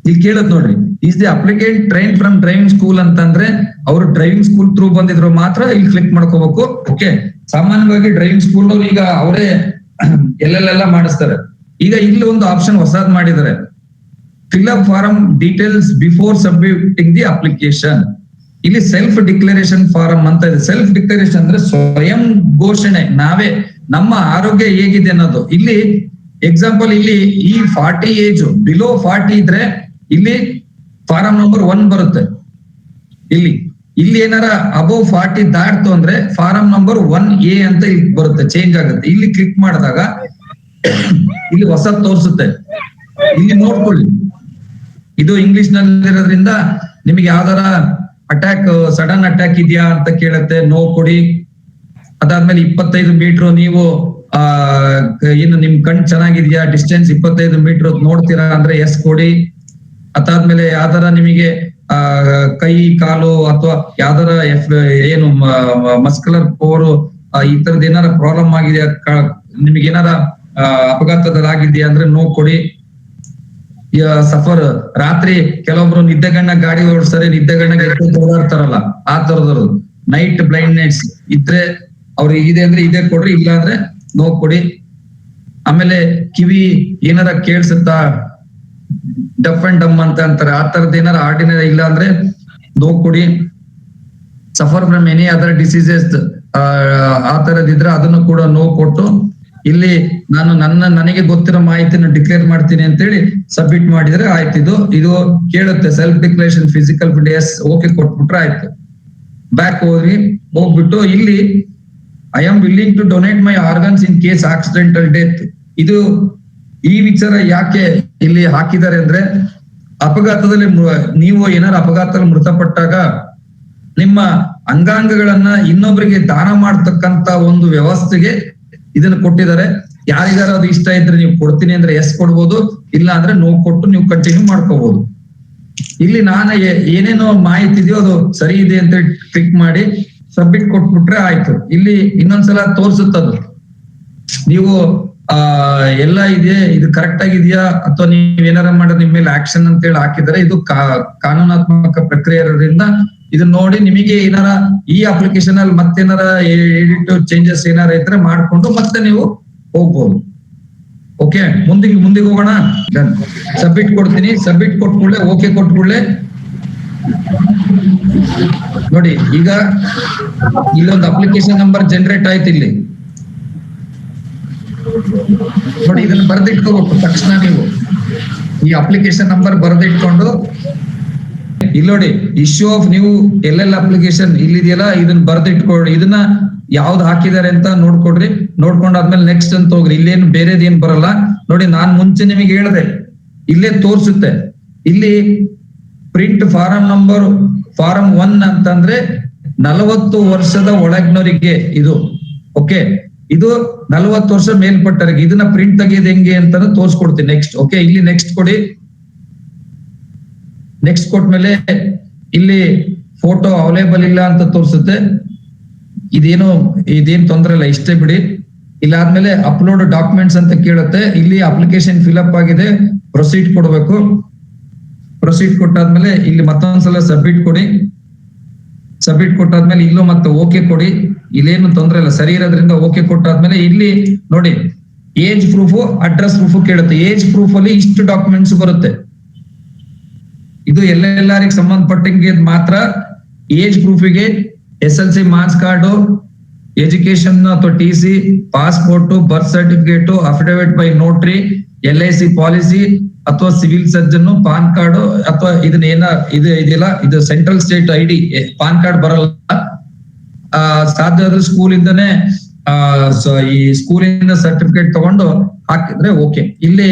A: ಇಲ್ಲಿ ಕೇಳದ್ ನೋಡ್ರಿ. Is the applicant train from driving school ಅಂತಂದ್ರೆ ಅವ್ರು ಡ್ರೈವಿಂಗ್ ಸ್ಕೂಲ್ ಥ್ರೂ ಬಂದಿದ್ರು ಮಾತ್ರ ಇಲ್ಲಿ ಕ್ಲಿಕ್ ಮಾಡ್ಕೋಬೇಕು. ಓಕೆ ಸಾಮಾನ್ಯವಾಗಿ ಡ್ರೈವಿಂಗ್ ಸ್ಕೂಲ್ ಈಗ ಅವರೇ [CLEARS THROAT] ಎಲ್ಲೆಲ್ಲೆಲ್ಲ ಮಾಡಿಸ್ತಾರೆ. ಈಗ ಇಲ್ಲಿ ಒಂದು ಆಪ್ಷನ್ ಹೊಸದ್ ಮಾಡಿದ್ದಾರೆ. Fill up form details before submitting the application ಇಲ್ಲಿ ಸೆಲ್ಫ್ ಡಿಕ್ಲರೇಷನ್ ಫಾರಂ ಅಂತ ಇದೆ. ಸೆಲ್ಫ್ ಡಿಕ್ಲರೇಷನ್ ಅಂದ್ರೆ ಸ್ವಯಂ ಘೋಷಣೆ, ನಾವೇ, ನಮ್ಮ ಆರೋಗ್ಯ ಹೇಗಿದೆ ಅನ್ನೋದು. ಇಲ್ಲಿ ಎಕ್ಸಾಂಪಲ್ ಇಲ್ಲಿ ಈ ಫಾರ್ಟಿ ಏಜ್ ಬಿಲೋ ಫಾರ್ಟಿ ಇದ್ರೆ ಇಲ್ಲಿ ಫಾರಂ ನಂಬರ್ ಒನ್ ಬರುತ್ತೆ. ಇಲ್ಲಿ ಇಲ್ಲಿ ಏನಾರ ಅಬೌವ್ ಫಾರ್ಟಿ ದಾಟ್ತು ಅಂದ್ರೆ ಫಾರಂ ನಂಬರ್ ಒನ್ ಎ ಅಂತ ಇಲ್ಲಿ ಬರುತ್ತೆ ಚೇಂಜ್ ಆಗುತ್ತೆ. ಇಲ್ಲಿ ಕ್ಲಿಕ್ ಮಾಡಿದಾಗ ಇಲ್ಲಿ ಹೊಸದ್ ತೋರಿಸುತ್ತೆ. ಇಲ್ಲಿ ನೋಡ್ಕೊಳ್ಳಿ. ಇದು ಇಂಗ್ಲಿಷ್ನಲ್ಲಿ ಇರೋದ್ರಿಂದ ನಿಮಗೆ ಯಾವ್ದಾರ ಅಟ್ಯಾಕ್ ಸಡನ್ ಅಟ್ಯಾಕ್ ಇದೆಯಾ ಅಂತ ಕೇಳುತ್ತೆ ನೋ ಕೊಡಿ. ಅದಾದ್ಮೇಲೆ ಇಪ್ಪತ್ತೈದು ಮೀಟರ್ ನೀವು, ಆ, ಏನು ನಿಮ್ ಕಣ್ ಚೆನ್ನಾಗಿದ್ಯಾ? ಡಿಸ್ಟೆನ್ಸ್ ಇಪ್ಪತ್ತೈದು ಮೀಟರ್ ನೋಡ್ತೀರಾ ಅಂದ್ರೆ ಎಸ್ ಕೊಡಿ. ಅದಾದ್ಮೇಲೆ ಯಾವ್ದಾರ ನಿಮಗೆ ಆ, ಕೈ, ಕಾಲು ಅಥವಾ ಯಾವ್ದಾರ ಏನು ಮಸ್ಕುಲರ್ ಪೋರ್ ಈ ತರದ ಏನಾರ ಪ್ರಾಬ್ಲಮ್ ಆಗಿದೆ ನಿಮಗೆ ಏನಾರ ಅಪಘಾತದಲ್ಲಾಗಿದ್ಯಾ ಅಂದ್ರೆ ನೋ ಕೊಡಿ. ಸಫರ್ ರಾತ್ರಿ ಕೆಲವೊಬ್ರು ನಿದ್ದೆಗಣ್ಣ ಗಾಡಿ ಓಡಿಸ್ತಾರೆ ನಿದ್ದೆಗಣ್ಣ ಓಡಾಡ್ತಾರಲ್ಲ, ಆ ತರದವ್ರು. ನೈಟ್ ಬ್ಲೈಂಡ್ನೆಸ್ ಇದ್ರೆ ಅವ್ರಿಗೆ ಇದೆ ಅಂದ್ರೆ ಇದೇ ಕೊಡ್ರಿ ಇಲ್ಲ ಅಂದ್ರೆ ನೋ ಕೊಡಿ. ಆಮೇಲೆ ಕಿವಿ ಏನಾರ ಕೇಳಿಸುತ್ತಾ? ಡಫ್ ಅಂಡ್ ಡಮ್ ಅಂತ ಅಂತಾರೆ. ಆ ತರದ ಏನಾರ ಆರ್ಡಿನರಿ ಇಲ್ಲ ಅಂದ್ರೆ ನೋ ಕೊಡಿ. Suffer from any other diseases ಆ ತರದಿದ್ರೆ ಅದನ್ನು ಕೂಡ ನೋ ಕೊಟ್ಟು, ಇಲ್ಲಿ ನಾನು ನನ್ನ, ನನಗೆ ಗೊತ್ತಿರೋ ಮಾಹಿತಿನ ಡಿಕ್ಲೇರ್ ಮಾಡ್ತೀನಿ ಅಂತೇಳಿ ಸಬ್ಮಿಟ್ ಮಾಡಿದ್ರೆ ಆಯ್ತು ಇದು. ಇದು ಕೇಳುತ್ತೆ self declaration physical yes okay ಕೊಟ್ಬಿಟ್ರೆ ಆಯ್ತು. ಬ್ಯಾಕ್ ಹೋಗಿ ಹೋಗ್ಬಿಟ್ಟು ಇಲ್ಲಿ I am willing to donate my organs in case accidental death ಇದು ಈ ವಿಚಾರ ಯಾಕೆ ಇಲ್ಲಿ ಹಾಕಿದ್ದಾರೆ ಅಂದ್ರೆ ಅಪಘಾತದಲ್ಲಿ ನೀವು ಏನಾರ ಅಪಘಾತದಲ್ಲಿ ಮೃತಪಟ್ಟಾಗ ನಿಮ್ಮ ಅಂಗಾಂಗಗಳನ್ನ ಇನ್ನೊಬ್ಬರಿಗೆ ದಾನ ಮಾಡ್ತಕ್ಕಂತ ಒಂದು ವ್ಯವಸ್ಥೆಗೆ ಇದನ್ನ ಕೊಟ್ಟಿದ್ದಾರೆ. ಯಾರಿಗಾರು ಅದು ಇಷ್ಟ ಇದ್ರೆ ನೀವು ಕೊಡ್ತೀನಿ ಅಂದ್ರೆ ಎಸ್ ಕೊಡ್ಬೋದು, ಇಲ್ಲ ಅಂದ್ರೆ ನೋ ಕೊಟ್ಟು ನೀವು ಕಂಟಿನ್ಯೂ ಮಾಡ್ಕೋಬಹುದು ಇಲ್ಲಿ ನಾನು ಏನೇನೋ ಮಾಹಿತಿ ಇದೆಯೋ ಅದು ಸರಿ ಇದೆ ಅಂತ ಕ್ಲಿಕ್ ಮಾಡಿ ಸಬ್ಮಿಟ್ ಕೊಟ್ಬಿಟ್ರೆ ಆಯ್ತು. ಇಲ್ಲಿ ಇನ್ನೊಂದ್ಸಲ ತೋರ್ಸುತ್ತದು. ನೀವು ಆ, ಎಲ್ಲ ಇದೆ, ಇದು ಕರೆಕ್ಟ್ ಆಗಿದೆಯಾ? ಅಥವಾ ನೀವ್ ಏನಾರ ಮಾಡಿದ್ರೆ ನಿಮ್ ಮೇಲೆ ಆಕ್ಷನ್ ಅಂತ ಹೇಳಿ ಹಾಕಿದ್ರೆ ಇದು ಕಾನೂನಾತ್ಮಕ ಪ್ರಕ್ರಿಯೆ ಇರೋದ್ರಿಂದ ಇದನ್ನ ನೋಡಿ ನಿಮಗೆ ಏನಾರ ಈ ಅಪ್ಲಿಕೇಶನ್ ಅಲ್ಲಿ ಮತ್ತೇನಾರ ಎಡಿಟ್ ಚೇಂಜಸ್ ಏನಾರ ಇದ್ರೆ ಮಾಡ್ಕೊಂಡು ಮತ್ತೆ ನೀವು ಹೋಗ್ಬೋದು. ಓಕೆ ಮುಂದಿಗೆ ಮುಂದಿಗೆ ಹೋಗೋಣ? ಸಬ್ಮಿಟ್ ಕೊಡ್ತೀನಿ. ಸಬ್ಮಿಟ್ ಕೊಟ್ಕೊಳ್ಳೆ ಓಕೆ ಕೊಟ್ಕೊಳ್ಳೆ ನೋಡಿ, ಈಗ ಇಲ್ಲೊಂದು ಅಪ್ಲಿಕೇಶನ್ ನಂಬರ್ ಜನರೇಟ್ ಆಯ್ತು ಇಲ್ಲಿ. ನೋಡಿ, ಇದನ್ನ ಬರೆದಿಟ್ಕೋಬೇಕು ತಕ್ಷಣ ನೀವು ಈ ಅಪ್ಲಿಕೇಶನ್ ನಂಬರ್ ಬರೆದಿಟ್ಕೊಂಡು. ಇಲ್ಲಿ ನೋಡಿ ಇಶ್ಯೂ ಆಫ್ ನೀವು ಎಲ್ಲೆಲ್ಲ ಅಪ್ಲಿಕೇಶನ್ ಇಲ್ಲಿದೆಯಲ್ಲ, ಇದನ್ನ ಬರ್ದಿಟ್ಕೊಡ್ರಿ ಇದನ್ನ ಯಾವ್ದು ಹಾಕಿದ್ದಾರೆ ಅಂತ ನೋಡ್ಕೊಡ್ರಿ. ನೋಡ್ಕೊಂಡಾದ್ಮೇಲೆ ನೆಕ್ಸ್ಟ್ ಅಂತ ಹೋಗ್ರಿ. ಇಲ್ಲೇನು ಬೇರೆದೇನ್ ಬರಲ್ಲ. ನೋಡಿ, ನಾನ್ ಮುಂಚೆ ನಿಮಗೆ ಹೇಳಿದೆ, ಇಲ್ಲೇ ತೋರಿಸುತ್ತೆ. ಇಲ್ಲಿ print form number form one ಅಂತಂದ್ರೆ ನಲವತ್ತು ವರ್ಷದ ಒಳಗಿನವರಿಗೆ ಇದು. ಓಕೆ ಇದು ನಲವತ್ತು ವರ್ಷ ಮೇಲ್ಪಟ್ಟರಿಗೆ ಇದನ್ನ ಪ್ರಿಂಟ್ ತೆಗೆಯೋದು ಹೆಂಗೆ ಅಂತ ತೋರಿಸ್ಕೊಡ್ತೀನಿ ನೆಕ್ಸ್ಟ್ ಓಕೆ ಇಲ್ಲಿ ನೆಕ್ಸ್ಟ್ ಕೊಡಿ. ನೆಕ್ಸ್ಟ್ ಕೊಟ್ಮೇಲೆ ಇಲ್ಲಿ ಫೋಟೋ ಅವೈಲೇಬಲ್ ಇಲ್ಲ ಅಂತ ತೋರಿಸುತ್ತೆ. ಇದೇನು, ಇದೇನ್ ತೊಂದರೆ ಇಲ್ಲ, ಇಷ್ಟೇ ಬಿಡಿ. ಇಲ್ಲಾದ್ಮೇಲೆ ಅಪ್ಲೋಡ್ ಡಾಕ್ಯುಮೆಂಟ್ಸ್ ಅಂತ ಕೇಳುತ್ತೆ. ಇಲ್ಲಿ ಅಪ್ಲಿಕೇಶನ್ ಫಿಲ್ಅಪ್ ಆಗಿದೆ. ಪ್ರೊಸೀಡ್ ಕೊಡಬೇಕು. ಪ್ರೊಸೀಡ್ ಕೊಟ್ಟಾದ್ಮೇಲೆ ಇಲ್ಲಿ ಮತ್ತೊಂದ್ಸಲ ಸಬ್ಮಿಟ್ ಕೊಡಿ. ಸಬ್ಮಿಟ್ ಕೊಟ್ಟಾದ್ಮೇಲೆ ಇಲ್ಲೂ ಮತ್ತೆ ಓಕೆ ಕೊಡಿ. ಇಲ್ಲೇನು ತೊಂದ್ರೆ ಇಲ್ಲ. ಸರಿ ಇರೋದ್ರಿಂದ ಓಕೆ ಕೊಟ್ಟಾದ್ಮೇಲೆ ಇಲ್ಲಿ ನೋಡಿ ಏಜ್ ಪ್ರೂಫ್ ಅಡ್ರೆಸ್ ಪ್ರೂಫ್ ಕೇಳುತ್ತೆ. ಏಜ್ ಪ್ರೂಫ್ ಅಲ್ಲಿ ಇಷ್ಟು ಡಾಕ್ಯುಮೆಂಟ್ಸ್ ಬರುತ್ತೆ. ಇದು ಎಲ್ಲೆಲ್ಲರಿಗೆ ಸಂಬಂಧಪಟ್ಟಂಗೆ ಮಾತ್ರ age ಪ್ರೂಫಿಗೆ S L C marks card education ಅಥವಾ T C passport birth certificate affidavit by notary L I C policy ಅಥವಾ ಸಿವಿಲ್ ಸರ್ಜನ್ ಪಾನ್ ಕಾರ್ಡ್ ಅಥವಾ ಇದನ್ನ ಏನ ಇದು ಇದೆಯಲ್ಲ ಇದು central state ID PAN card ಬರಲ್ಲ. ಆ, ಸಾಧ್ಯ ಆದ್ರೆ ಸ್ಕೂಲ್ ಇಂದಾನೆ, ಆ ಈ ಸ್ಕೂಲಿಂದ ಸರ್ಟಿಫಿಕೇಟ್ ತಗೊಂಡು ಹಾಕಿದ್ರೆ ಓಕೆ ಇಲ್ಲಿ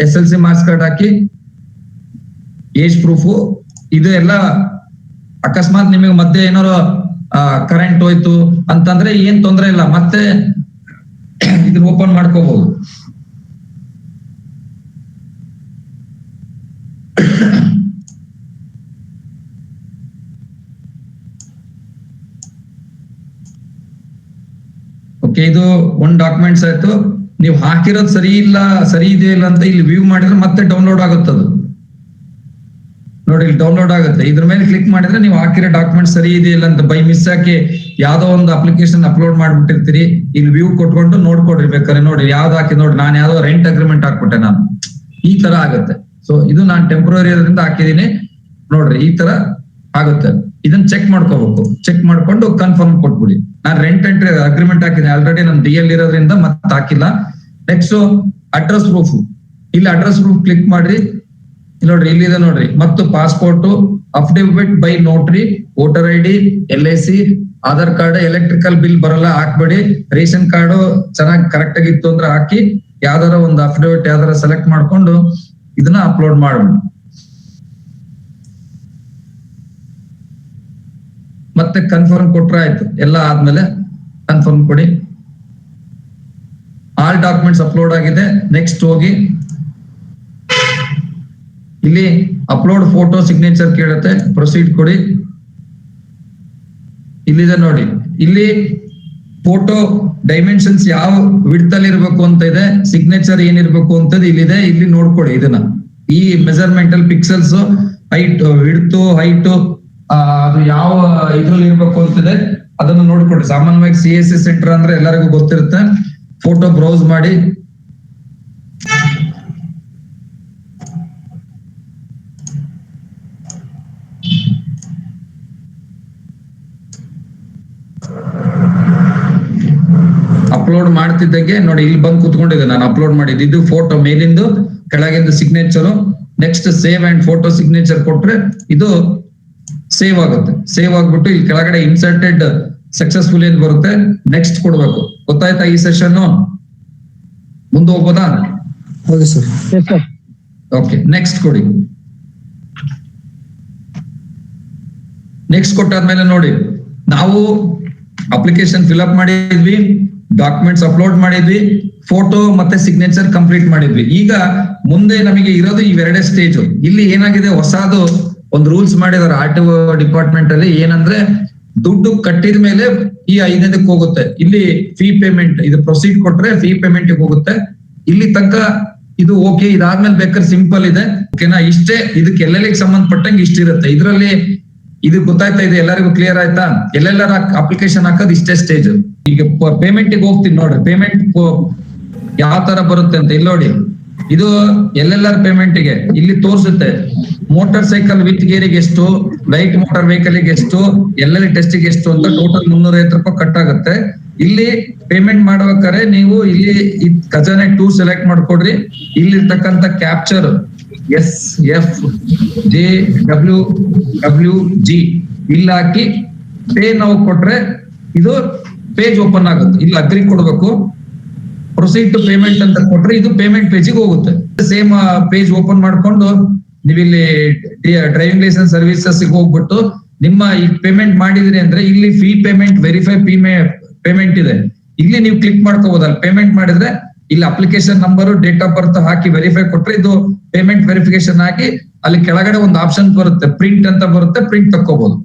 A: S L C marks card ಹಾಕಿ ಏಜ್ ಪ್ರೂಫ್ ಇದು ಎಲ್ಲ ಅಕಸ್ಮಾತ್ ನಿಮಗೆ ಮತ್ತೆ ಏನಾರು ಕರೆಂಟ್ ಹೋಯ್ತು ಅಂತಂದ್ರೆ ಏನ್ ತೊಂದ್ರೆ ಇಲ್ಲ. ಮತ್ತೆ, ಇದನ್ನ ಓಪನ್ ಮಾಡ್ಕೋಬಹುದು ಇದು ಒಂದ್ ಡಾಕ್ಯುಮೆಂಟ್ಸ್ ಆಯ್ತು. ನೀವು ಹಾಕಿರೋದು ಸರಿ ಇಲ್ಲ, ಸರಿ ಇದೆ ಇಲ್ಲ ಅಂತ ಇಲ್ಲಿ ವ್ಯೂ ಮಾಡಿದ್ರೆ ಮತ್ತೆ ಡೌನ್ಲೋಡ್ ಆಗುತ್ತೆ ಅದು. ನೋಡಿ, ಇಲ್ಲಿ ಡೌನ್ಲೋಡ್ ಆಗುತ್ತೆ. ಇದ್ರ ಮೇಲೆ ಕ್ಲಿಕ್ ಮಾಡಿದ್ರೆ ನೀವು ಹಾಕಿರೋ ಡಾಕ್ಯುಮೆಂಟ್ ಸರಿ ಇದೆ ಇಲ್ಲ ಅಂತ ಬೈ ಮಿಸ್ ಹಾಕಿ ಯಾವ್ದೋ ಒಂದು ಅಪ್ಲಿಕೇಶನ್ ಅಪ್ಲೋಡ್ ಮಾಡ್ಬಿಟ್ಟಿರ್ತೀರಿ. ಇಲ್ಲಿ ವ್ಯೂ ಕೊಟ್ಕೊಂಡು ನೋಡ್ಕೊಡ್ರಿ ಬೇಕಾದ್ರೆ ನೋಡಿ, ಯಾವ್ದು ಹಾಕಿ ನೋಡಿ. ನಾನು ಯಾವ್ದೋ ರೆಂಟ್ ಅಗ್ರಿಮೆಂಟ್ ಹಾಕ್ಬಿಟ್ಟೆ ನಾನು. ಈ ತರ ಆಗುತ್ತೆ. ಸೊ ಇದು ನಾನು ಟೆಂಪ್ರರಿ ಅದರಿಂದ ಹಾಕಿದೀನಿ ನೋಡ್ರಿ, ಈ ತರ ಆಗುತ್ತೆ. ಇದನ್ನ ಚೆಕ್ ಮಾಡ್ಕೋಬೇಕು. ಚೆಕ್ ಮಾಡ್ಕೊಂಡು ಕನ್ಫರ್ಮ್ ಕೊಟ್ಬಿಡಿ. ನಾನು ರೆಂಟ್ ಎಂಟ್ರಿ ಅಗ್ರಿಮೆಂಟ್ ಹಾಕಿದ್ದೆ. ಆಲ್ರೆಡಿ ನಮ್ ಡಿ ಎಲ್ ಇರೋದ್ರಿಂದ ಮತ್ತೆ ಹಾಕಿಲ್ಲ. ನೆಕ್ಸ್ಟ್ ಅಡ್ರೆಸ್ ಪ್ರೂಫ್ ಇಲ್ಲಿ ಅಡ್ರೆಸ್ ಪ್ರೂಫ್ ಕ್ಲಿಕ್ ಮಾಡ್ರಿ. ನೋಡ್ರಿ ಇಲ್ಲಿದೆ ನೋಡ್ರಿ. ಮತ್ತು passport affidavit by notary voter I D L I C Aadhaar card electrical bill ಬರಲ್ಲ, ಹಾಕ್ಬೇಡಿ. ರೇಷನ್ ಕಾರ್ಡ್ ಚೆನ್ನಾಗಿ ಕರೆಕ್ಟ್ ಆಗಿತ್ತು ಅಂದ್ರೆ ಹಾಕಿ, ಯಾವ್ದಾರ ಒಂದು ಅಫಿಡವಿಟ್ ಯಾವ್ದಾರ ಸೆಲೆಕ್ಟ್ ಮಾಡ್ಕೊಂಡು ಇದನ್ನ ಅಪ್ಲೋಡ್ ಮಾಡ್ಬಿಡಿ. ಮತ್ತೆ ಕನ್ಫರ್ಮ್ ಕೊಟ್ರೆ ಆಯ್ತು. ಎಲ್ಲ ಆದ್ಮೇಲೆ ಕನ್ಫರ್ಮ್ ಕೊಡಿ. ಆಲ್ ಡಾಕ್ಯುಮೆಂಟ್ಸ್ ಅಪ್ಲೋಡ್ ಆಗಿದೆ. ನೆಕ್ಸ್ಟ್ ಹೋಗಿ. ಇಲ್ಲಿ ಅಪ್ಲೋಡ್ ಫೋಟೋ ಸಿಗ್ನೇಚರ್ ಕೇಳುತ್ತೆ. ಪ್ರೊಸೀಡ್ ಕೊಡಿ. ಇಲ್ಲಿದೆ ನೋಡಿ. ಇಲ್ಲಿ ಫೋಟೋ ಡೈಮೆನ್ಷನ್ಸ್ ಯಾವ ವಿಡ್ತಲ್ಲಿ ಇರ್ಬೇಕು ಅಂತ ಇದೆ ಸಿಗ್ನೇಚರ್ ಏನಿರ್ಬೇಕು ಅಂತದ್ದು ಇಲ್ಲಿದೆ. ಇಲ್ಲಿ ನೋಡ್ಕೊಡಿ ಇದನ್ನ. ಈ measurement pixels height width height ಅದು ಯಾವ ಇದ್ರಲ್ಲಿ ಇರ್ಬೇಕು ಅಂತಿದೆ, ಅದನ್ನು ನೋಡ್ಕೊಡಿ. ಸಾಮಾನ್ಯವಾಗಿ ಸಿ ಎಸ್ ಸಿ ಸೆಂಟರ್ ಅಂದ್ರೆ ಎಲ್ಲರಿಗೂ ಗೊತ್ತಿರುತ್ತೆ. ಫೋಟೋ ಬ್ರೌಸ್ ಮಾಡಿ. ಅಪ್ಲೋಡ್ ಮಾಡ್ತಿದ್ದಂಗೆ ನೋಡಿ, ಇಲ್ಲಿ ಬಂದು ಕುತ್ಕೊಂಡಿದೆ ನಾನು ಅಪ್ಲೋಡ್ ಮಾಡಿದ್ದು. ಇದು ಫೋಟೋ ಮೇಲಿಂದು, ಕೆಳಗಿಂದು signature next save and photo signature ಕೊಟ್ರೆ, ಇದು ಸೇವ್ ಆಗುತ್ತೆ. ಸೇವ್ ಆಗ್ಬಿಟ್ಟು ಇಲ್ಲಿ ಕೆಳಗಡೆ ಇನ್ಸರ್ಟೆಡ್ ಸಕ್ಸಸ್ಫುಲ್ ಏನ್ ಬರುತ್ತೆ. ನೆಕ್ಸ್ಟ್ ಕೊಡ್ಬೇಕು. ಗೊತ್ತಾಯ್ತಾ ಈ ಸೆಷನ್ ಮುಂದೆ ಹೋಗ್ಬೋದಾ?
D: ಹೌದು ಸರ್.
A: ಓಕೆ ನೆಕ್ಸ್ಟ್ ಕೊಡಿ. ನೆಕ್ಸ್ಟ್ ಕೊಟ್ಟಾದ್ಮೇಲೆ ನೋಡಿ ನಾವು ಅಪ್ಲಿಕೇಶನ್ ಫಿಲ್ಅಪ್ ಮಾಡಿದ್ವಿ ಡಾಕ್ಯುಮೆಂಟ್ಸ್ ಅಪ್ಲೋಡ್ ಮಾಡಿದ್ವಿ ಫೋಟೋ ಮತ್ತೆ ಸಿಗ್ನೇಚರ್ ಕಂಪ್ಲೀಟ್ ಮಾಡಿದ್ವಿ. ಈಗ ಮುಂದೆ ನಮಗೆ ಇರೋದು ಇವೆರಡೇ ಸ್ಟೇಜ್ ಇಲ್ಲಿ ಏನಾಗಿದೆ? ಹೊಸದು ಒಂದು ರೂಲ್ಸ್ ಮಾಡಿದಾರೆ ಆರ್ ಟಿ ಡಿಪಾರ್ಟ್ಮೆಂಟ್ ಅಲ್ಲಿ ಏನಂದ್ರೆ ದುಡ್ಡು ಕಟ್ಟಿದ ಮೇಲೆ ಈ ಐದನೇದಕ್ಕೆ ಹೋಗುತ್ತೆ. ಇಲ್ಲಿ ಫೀ ಪೇಮೆಂಟ್ ಇದು ಪ್ರೊಸೀಡ್ ಕೊಟ್ರೆ ಫೀ ಪೇಮೆಂಟ್ ಹೋಗುತ್ತೆ. ಇಲ್ಲಿ ತನಕ ಇದು ಓಕೆ ಇದಾದ್ಮೇಲೆ ಬೇಕಾದ್ರೆ ಸಿಂಪಲ್ ಇದೆ. ಓಕೆನಾ ಇಷ್ಟೇ ಇದಕ್ಕೆ ಎಲ್ಲೆಲ್ಲಿಗೆ ಸಂಬಂಧಪಟ್ಟಂಗೆ ಇಷ್ಟಿರುತ್ತೆ ಇದರಲ್ಲಿ ಇದು ಗೊತ್ತಾಯ್ತಾ ಇದೆ, ಎಲ್ಲರಿಗೂ ಕ್ಲಿಯರ್ ಆಯ್ತಾ? ಎಲ್ಲೆಲ್ಲರ ಅಪ್ಲಿಕೇಶನ್ ಹಾಕೋದು ಇಷ್ಟೇ ಸ್ಟೇಜ್ ಈಗ ಪೇಮೆಂಟ್ ಹೋಗ್ತೀನಿ ನೋಡ್ರಿ. ಪೇಮೆಂಟ್ ಯಾವ ತರ ಬರುತ್ತೆ ಅಂತ, ಇಲ್ಲಿ ನೋಡಿ. ಇದು ಎಲ್ಲೆಲ್ಲರ ಪೇಮೆಂಟ್ಗೆ ಇಲ್ಲಿ ತೋರಿಸುತ್ತೆ. ಮೋಟಾರ್ ಸೈಕಲ್ ವಿತ್ ಗೇರಿಗೆ ಎಷ್ಟು ಲೈಟ್ ಮೋಟಾರ್ ವೆಹಿಕಲ್ ಎಷ್ಟು ಎಲ್ಲೆಲ್ಲಿ ಟೆಸ್ಟ್ಗೆ ಎಷ್ಟು ಅಂತ ಟೋಟಲ್ ಮುನ್ನೂರ ಐವತ್ತು ರೂಪಾಯಿ ಕಟ್ ಆಗುತ್ತೆ. ಇಲ್ಲಿ ಪೇಮೆಂಟ್ ಮಾಡ್ಬೇಕಾದ್ರೆ ನೀವು ಇಲ್ಲಿ ಖಜಾನೆ ಟೂ ಸೆಲೆಕ್ಟ್ ಮಾಡ್ಕೊಡ್ರಿ. ಇಲ್ಲಿರ್ತಕ್ಕಂಥ captcha S F J W W G ಇಲ್ಲಿ ಹಾಕಿ ಪೇ ನಾವು ಕೊಟ್ರೆ ಇದು ಪೇಜ್ ಓಪನ್ ಆಗುತ್ತೆ. ಇಲ್ಲಿ ಅಗ್ರಿ ಕೊಡ್ಬೇಕು. ಪ್ರೊಸೀಡ್ ಟು ಪೇಮೆಂಟ್ ಅಂತ ಕೊಟ್ರೆ ಇದು ಪೇಮೆಂಟ್ ಪೇಜಿಗೆ ಹೋಗುತ್ತೆ. ಸೇಮ್ ಪೇಜ್ ಓಪನ್ ಮಾಡ್ಕೊಂಡು ನೀವಿಲ್ಲಿ ಡ್ರೈವಿಂಗ್ ಲೈಸೆನ್ಸ್ ಸರ್ವಿಸಸ್ ಹೋಗ್ಬಿಟ್ಟು ನಿಮ್ಮ ಈ ಪೇಮೆಂಟ್ ಮಾಡಿದ್ರಿ ಅಂದ್ರೆ ಇಲ್ಲಿ ಫೀ ಪೇಮೆಂಟ್ ವೆರಿಫೈ ಪೀಮೆ ಪೇಮೆಂಟ್ ಇದೆ. ಇಲ್ಲಿ ನೀವು ಕ್ಲಿಕ್ ಮಾಡ್ಕೋಬಹುದು ಅಲ್ಲಿ ಪೇಮೆಂಟ್ ಮಾಡಿದ್ರೆ ಇಲ್ಲಿ application number date of birth hockey verify ಕೊಟ್ರೆ ಇದು ಪೇಮೆಂಟ್ ವೆರಿಫಿಕೇಶನ್ ಹಾಕಿ ಅಲ್ಲಿ ಕೆಳಗಡೆ ಒಂದು ಆಪ್ಷನ್ ಬರುತ್ತೆ. ಪ್ರಿಂಟ್ ಅಂತ ಬರುತ್ತೆ. ಪ್ರಿಂಟ್ ತಕ್ಕೋಬಹುದು